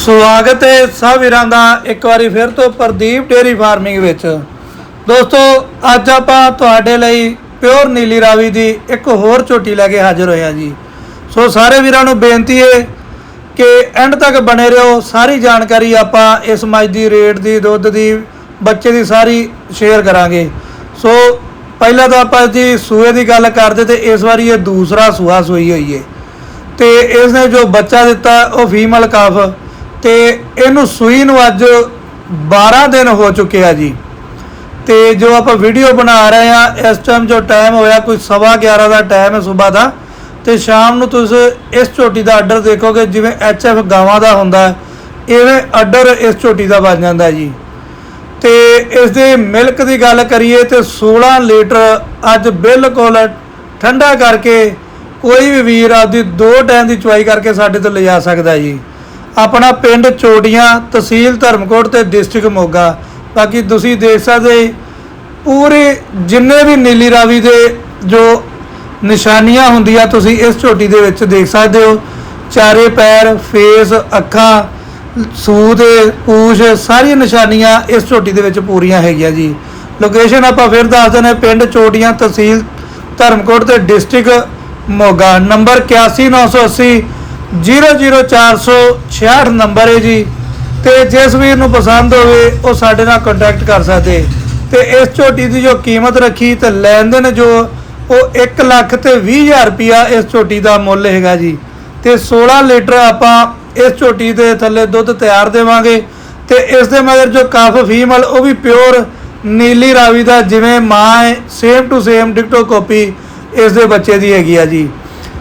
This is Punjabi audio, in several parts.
ਸਵਾਗਤ ਹੈ ਸਭ ਵੀਰਾਂ ਦਾ ਇੱਕ ਵਾਰੀ ਫਿਰ ਤੋਂ ਪ੍ਰਦੀਪ ਡੇਰੀ ਫਾਰਮਿੰਗ ਵਿੱਚ। ਦੋਸਤੋ, ਅੱਜ ਆਪਾਂ ਤੁਹਾਡੇ ਲਈ ਪਿਓਰ ਨੀਲੀ ਰਾਵੀ ਦੀ ਇੱਕ ਹੋਰ ਝੋਟੀ ਲੈ ਕੇ ਹਾਜ਼ਰ ਹੋਇਆ ਜੀ। ਸੋ ਸਾਰੇ ਵੀਰਾਂ ਨੂੰ ਬੇਨਤੀ ਹੈ ਕਿ ਐਂਡ ਤੱਕ ਬਣੇ ਰਹੋ। ਸਾਰੀ ਜਾਣਕਾਰੀ ਆਪਾਂ ਇਸ ਮੱਝ ਦੀ ਰੇਟ ਦੀ, ਦੁੱਧ ਦੀ, ਬੱਚੇ ਦੀ ਸਾਰੀ ਸ਼ੇਅਰ ਕਰਾਂਗੇ। ਸੋ ਪਹਿਲਾਂ ਤਾਂ ਆਪਾਂ ਜੀ ਸੂਏ ਦੀ ਗੱਲ ਕਰਦੇ ਤੇ ਇਸ ਵਾਰੀ ਇਹ ਦੂਸਰਾ ਸੂਆ ਸੂਈ ਹੋਈ ਹੈ। ਤੇ ਇਸ ਨੇ ਜੋ ਬੱਚਾ ਦਿੱਤਾ ਉਹ ਫੀਮੇਲ ਕਾਫ ਤੇ ਇਹਨੂੰ ਸੂਈ ਨੂੰ ਅੱਜ 12 ਦਿਨ ਹੋ ਚੁੱਕੇ ਆ ਜੀ। ਤੇ ਜੋ ਆਪਾਂ ਵੀਡੀਓ ਬਣਾ ਰਹੇ ਆ ਇਸ ਟਾਈਮ ਜੋ ਟਾਈਮ ਹੋਇਆ ਕੋਈ ਸਵਾ 11 ਦਾ ਟਾਈਮ ਹੈ ਸਵੇਰ ਦਾ। ਤੇ ਸ਼ਾਮ ਨੂੰ ਤੁਸੀਂ ਇਸ ਝੋਟੀ ਦਾ ਆਰਡਰ ਦੇਖੋਗੇ ਜਿਵੇਂ ਐਚਐਫ ਗਾਵਾਂ ਦਾ ਹੁੰਦਾ ਹੈ, ਇਵੇਂ ਆਰਡਰ ਇਸ ਝੋਟੀ ਦਾ ਬਣ ਜਾਂਦਾ ਜੀ। ਤੇ ਇਸ ਦੇ ਮਿਲਕ ਦੀ ਗੱਲ ਕਰੀਏ ਤੇ 16 ਲੀਟਰ ਅੱਜ ਬਿਲਕੁਲ ਠੰਡਾ ਕਰਕੇ ਕੋਈ ਵੀ ਵੀਰ ਆਪਦੀ ਦੋ ਟਾਈਮ ਦੀ ਚੁਆਈ ਕਰਕੇ ਸਾਡੇ ਤੋਂ ਲਿਜਾ ਸਕਦਾ ਜੀ। ਆਪਣਾ ਪਿੰਡ ਚੋਟੀਆਂ ਤਹਿਸੀਲ ਧਰਮਕੋਟ ਤੇ ਡਿਸਟ੍ਰਿਕਟ ਮੋਗਾ। ਬਾਕੀ ਤੁਸੀਂ ਦੇਖ ਸਕਦੇ ਪੂਰੇ ਜਿੰਨੇ ਵੀ ਨੀਲੀ ਰਾਵੀ ਦੇ ਜੋ ਨਿਸ਼ਾਨੀਆਂ ਹੁੰਦੀਆਂ, ਤੁਸੀਂ ਇਸ ਝੋਟੀ ਦੇ ਵਿੱਚ ਦੇਖ ਸਕਦੇ ਹੋ। ਚਾਰੇ ਪੈਰ, ਫੇਸ, ਅੱਖਾਂ ਸੂਦ ਪੂਛ, ਸਾਰੀਆਂ ਨਿਸ਼ਾਨੀਆਂ ਇਸ ਝੋਟੀ ਦੇ ਵਿੱਚ ਪੂਰੀਆਂ ਹੈਗੀਆਂ ਜੀ। ਲੋਕੇਸ਼ਨ ਆਪਾਂ ਫਿਰ ਦੱਸ ਦਿੰਦੇ ਪਿੰਡ ਚੋਟੀਆਂ ਤਹਿਸੀਲ ਧਰਮਕੋਟ ਤੇ ਡਿਸਟ੍ਰਿਕਟ ਮੋਗਾ। ਨੰਬਰ 81980 00466 ਨੰਬਰ ਹੈ ਜੀ। ਤੇ ਜਿਸ ਵੀਰ ਨੂੰ ਪਸੰਦ ਹੋਵੇ, ਉਹ ਸਾਡੇ ਨਾਲ ਕੰਟੈਕਟ ਕਰ ਸਕਦੇ। ਤੇ ਇਸ ਝੋਟੀ ਦੀ ਜੋ ਕੀਮਤ ਰੱਖੀ ਤੇ ਲੈਣ ਦੇਣ ਜੋ, ਉਹ 1 ਲੱਖ ਤੇ 20000 ਰੁਪਿਆ ਇਸ ਝੋਟੀ ਦਾ ਮੁੱਲ ਹੈਗਾ ਜੀ। ਤੇ 16 ਲੀਟਰ ਆਪਾਂ ਇਸ ਝੋਟੀ ਦੇ ਥੱਲੇ ਦੁੱਧ ਤਿਆਰ ਦੇਵਾਂਗੇ। ਤੇ ਇਸ ਦੇ ਮਗਰ ਜੋ ਕਾਫ ਫੀਮਲ, ਉਹ ਵੀ ਪਿਓਰ ਨੀਲੀ ਰਾਵੀ ਦਾ, ਜਿਵੇਂ ਮਾਂ ਹੈ ਸੇਮ ਟੂ ਸੇਮ ਡਿਕਟੋ ਕਾਪੀ ਇਸ ਦੇ ਬੱਚੇ ਦੀ ਹੈਗੀ ਆ ਜੀ।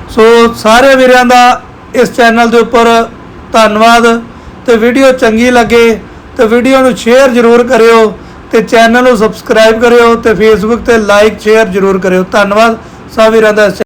ਸੋ ਸਾਰੇ ਵੀਰਾਂ ਦਾ ਇਸ ਚੈਨਲ ਦੇ ਉੱਪਰ ਧੰਨਵਾਦ ਤੇ ਵੀਡੀਓ ਚੰਗੀ ਲੱਗੇ ਤੇ ਵੀਡੀਓ ਨੂੰ ਸ਼ੇਅਰ ਜ਼ਰੂਰ ਕਰਿਓ ਤੇ ਚੈਨਲ ਨੂੰ ਸਬਸਕ੍ਰਾਈਬ ਕਰਿਓ ਤੇ ਫੇਸਬੁੱਕ ਤੇ ਲਾਈਕ ਸ਼ੇਅਰ ਜ਼ਰੂਰ ਕਰਿਓ। ਧੰਨਵਾਦ। ਸਭ ਵੀਰਾਂ ਦਾ